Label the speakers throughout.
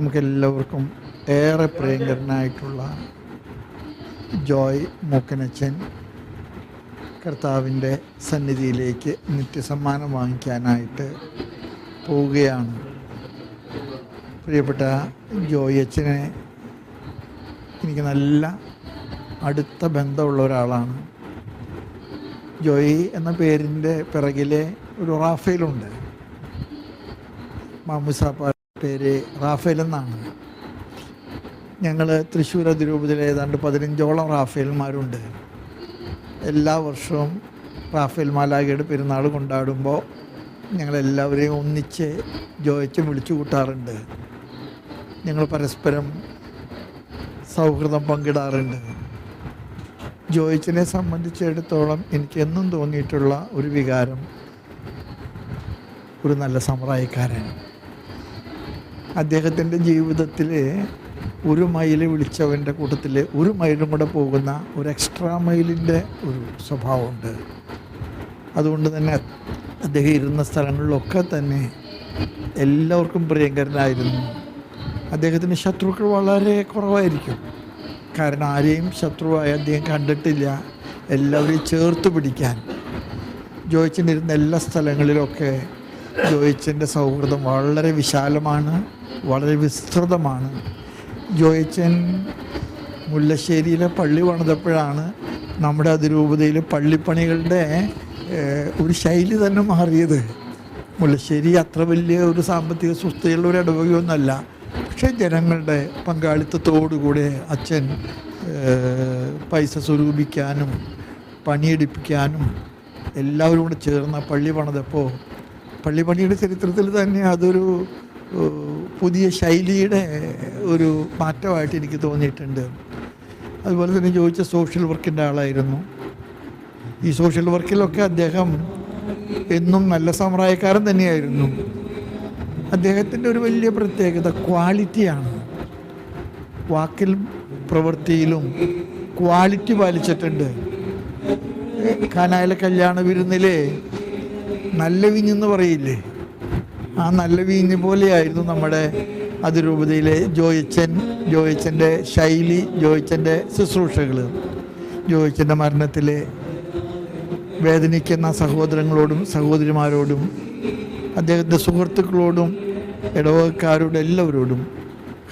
Speaker 1: നമുക്കെല്ലാവർക്കും ഏറെ പ്രിയങ്കരനായിട്ടുള്ള ജോയ് മൂക്കനച്ചൻ കർത്താവിന്റെ സന്നിധിയിലേക്ക് നിത്യസമ്മാനം വാങ്ങിക്കാനായിട്ട് പോവുകയാണ്. പ്രിയപ്പെട്ട ജോയ് അച്ഛനെ എനിക്ക് നല്ല അടുത്ത ബന്ധമുള്ള ഒരാളാണ്. ജോയ് എന്ന പേരിന്റെ പിറകിലെ ഒരു റാഫേലുണ്ട്. മാമുസാപ്പ പേര് റാഫേൽ എന്നാണ്. ഞങ്ങൾ തൃശ്ശൂർ അതിരൂപതയിൽ ഏതാണ്ട് പതിനഞ്ചോളം റാഫേൽമാരുണ്ട്. എല്ലാ വർഷവും റാഫേൽ മാലാഖയുടെ പെരുന്നാൾ കൊണ്ടാടുമ്പോൾ ഞങ്ങളെല്ലാവരെയും ഒന്നിച്ച് ജോയിച്ചും വിളിച്ചു കൂട്ടാറുണ്ട്. ഞങ്ങൾ പരസ്പരം സൗഹൃദം പങ്കിടാറുണ്ട്. ജോയിച്ചിനെ സംബന്ധിച്ചിടത്തോളം എനിക്ക് എന്നും തോന്നിയിട്ടുള്ള ഒരു വികാരം ഒരു നല്ല സമ്പ്രദായക്കാരൻ അദ്ദേഹത്തിന്റെ ജീവിതത്തിൽ ഒരു മൈൽ വിളിച്ചവന്റെ കൂട്ടത്തിൽ ഒരു മൈലും കൂടെ പോകുന്ന ഒരു എക്സ്ട്രാ മൈലിന്റെ ഒരു സ്വഭാവമുണ്ട്. അതുകൊണ്ട് തന്നെ അദ്ദേഹം ഇരുന്ന സ്ഥലങ്ങളിലൊക്കെ തന്നെ എല്ലാവർക്കും പ്രിയങ്കരനായിരുന്നു. അദ്ദേഹത്തിന് ശത്രുക്കൾ വളരെ കുറവായിരിക്കും. കാരണം ആരെയും ശത്രുവായി അദ്ദേഹം കണ്ടിട്ടില്ല. എല്ലാവരെയും ചേർത്ത് പിടിക്കാൻ. ജോയിച്ചിരുന്ന എല്ലാ സ്ഥലങ്ങളിലൊക്കെ ജോയിച്ചന്റെ സൗഹൃദം വളരെ വിശാലമാണ് വളരെ വിസ്തൃതമാണ്. ജോയിച്ചൻ മുല്ലശ്ശേരിയിലെ പള്ളി പണിതപ്പോഴാണ് നമ്മുടെ അതിരൂപതയിൽ പള്ളിപ്പണികളുടെ ഒരു ശൈലി തന്നെ മാറിയത്. മുല്ലശ്ശേരി അത്ര വലിയ ഒരു സാമ്പത്തിക സുസ്ഥയുള്ള ഒരു ഇടവകയൊന്നുമല്ല പക്ഷേ ജനങ്ങളുടെ പങ്കാളിത്തത്തോടുകൂടെ അച്ഛൻ പൈസ സ്വരൂപിക്കാനും പണിയെടുപ്പിക്കാനും എല്ലാവരും കൂടെ ചേർന്ന പള്ളി പണിതപ്പോൾ പള്ളി പണിയുടെ ചരിത്രത്തിൽ തന്നെ അതൊരു പുതിയ ശൈലിയുടെ ഒരു മാറ്റമായിട്ട് എനിക്ക് തോന്നിയിട്ടുണ്ട്. അതുപോലെ തന്നെ ചോദിച്ച സോഷ്യൽ വർക്കിന്റെ ആളായിരുന്നു. ഈ സോഷ്യൽ വർക്കിലൊക്കെ അദ്ദേഹം എന്നും നല്ല സമ്പ്രദായക്കാരൻ തന്നെയായിരുന്നു. അദ്ദേഹത്തിന്റെ ഒരു വലിയ പ്രത്യേകത ക്വാളിറ്റിയാണ്. വാക്കിലും പ്രവൃത്തിയിലും ക്വാളിറ്റി പാലിച്ചിട്ടുണ്ട്. കാനായിലെ കല്യാണ വിരുന്നിലെ നല്ല വീഞ്ഞെന്ന് പറയില്ലേ? ആ നല്ല വീഞ്ഞ് പോലെയായിരുന്നു നമ്മുടെ അതിരൂപതയിലെ ജോയിച്ചൻ ജോയിച്ചന്റെ ശൈലി ജോയിച്ചന്റെ ശുശ്രൂഷകൾ ജോയിച്ചന്റെ മരണത്തിൽ വേദനിക്കുന്ന സഹോദരങ്ങളോടും സഹോദരിമാരോടും അദ്ദേഹത്തിന്റെ സുഹൃത്തുക്കളോടും ഇടവകക്കാരോടും എല്ലാവരോടും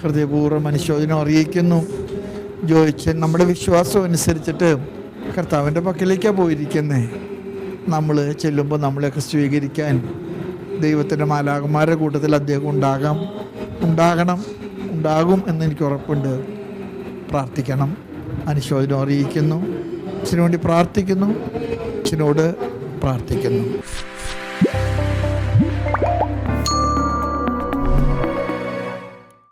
Speaker 1: ഹൃദയപൂർവം അനുശോചനം അറിയിക്കുന്നു. ജോയിച്ചൻ നമ്മുടെ വിശ്വാസം അനുസരിച്ചിട്ട് കർത്താവിന്റെ പക്കലേക്കാണ് പോയിരിക്കുന്നത്. നമ്മൾ ചെല്ലുമ്പോൾ നമ്മളെയൊക്കെ സ്വീകരിക്കാൻ ദൈവത്തിന്റെ മാലാകന്മാരുടെ കൂട്ടത്തിൽ അദ്ദേഹം ഉണ്ടാകാം. ഉണ്ടാകണം ഉണ്ടാകും എന്ന് എനിക്ക് ഉറപ്പുണ്ട്. പ്രാർത്ഥിക്കണം. അനുശോചനം അറിയിക്കുന്നു. അച്ഛനു വേണ്ടി പ്രാർത്ഥിക്കുന്നു. അച്ഛനോട് പ്രാർത്ഥിക്കുന്നു.